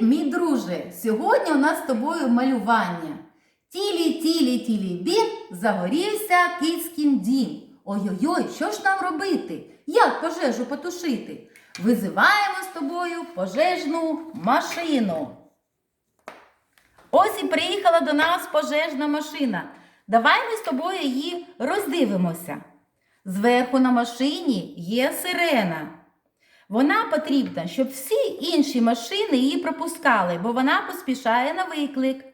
мій друже! Сьогодні у нас з тобою малювання. Тілі, тілі, тілі, бін, загорівся кицькін дім. Ой-ой-ой, що ж нам робити? Як пожежу потушити? Визиваємо з тобою пожежну машину. Ось і приїхала до нас пожежна машина. Давай ми з тобою її роздивимося. Зверху на машині є сирена. Вона потрібна, щоб всі інші машини її пропускали, бо вона поспішає на виклик.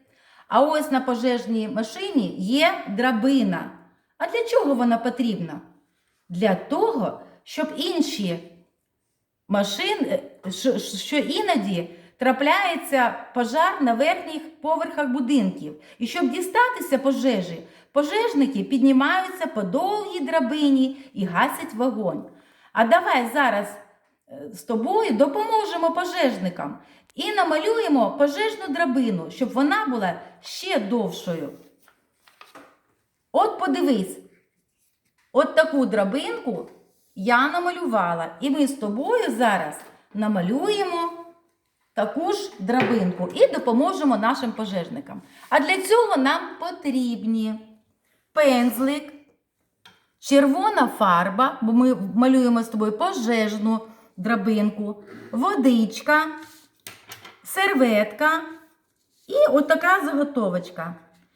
А ось на пожежній машині є драбина. А для чого вона потрібна? Для того, щоб інші машини, що, що іноді трапляється пожар на верхніх поверхах будинків. І щоб дістатися пожежі, пожежники піднімаються по довгій драбині і гасять вогонь. А давай зараз е, з тобою допоможемо пожежникам і намалюємо пожежну драбину, щоб вона була ще довшою. От подивись, от таку драбинку я намалювала. І ми з тобою зараз намалюємо таку ж драбинку і допоможемо нашим пожежникам. А для цього нам потрібні пензлик, червона фарба, бо ми малюємо з тобою пожежну драбинку, водичка, серветка і отака заготовочка.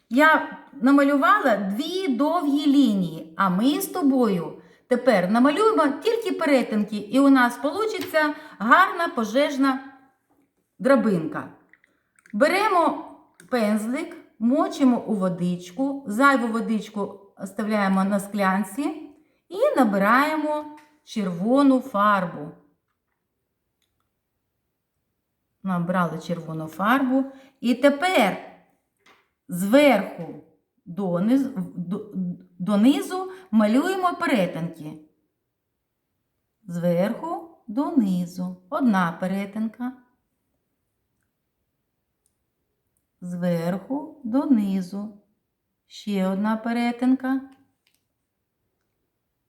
Я намалювала дві довгі лінії, а ми з тобою тепер намалюємо тільки перетинки, і у нас вийде гарна пожежна драбинка. Беремо пензлик, мочимо у водичку, зайву водичку оставляємо на склянці і набираємо червону фарбу. Набрали червону фарбу. І тепер зверху донизу, донизу малюємо перетинки. Зверху донизу. Одна перетинка. Зверху донизу. Ще одна перетинка.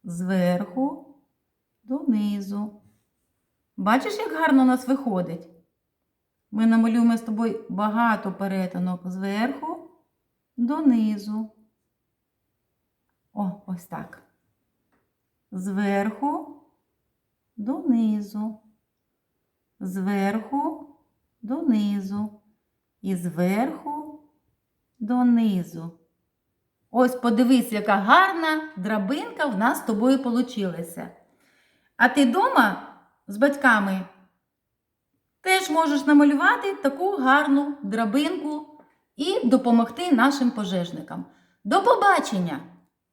Зверху донизу. Бачиш, як гарно у нас виходить? Ми намалюємо з тобою багато перетинок зверху донизу. О, ось так. Зверху донизу. Зверху донизу. І зверху донизу. Ось подивись, яка гарна драбинка в нас з тобою получилася. А ти вдома з батьками теж можеш намалювати таку гарну драбинку і допомогти нашим пожежникам. До побачення!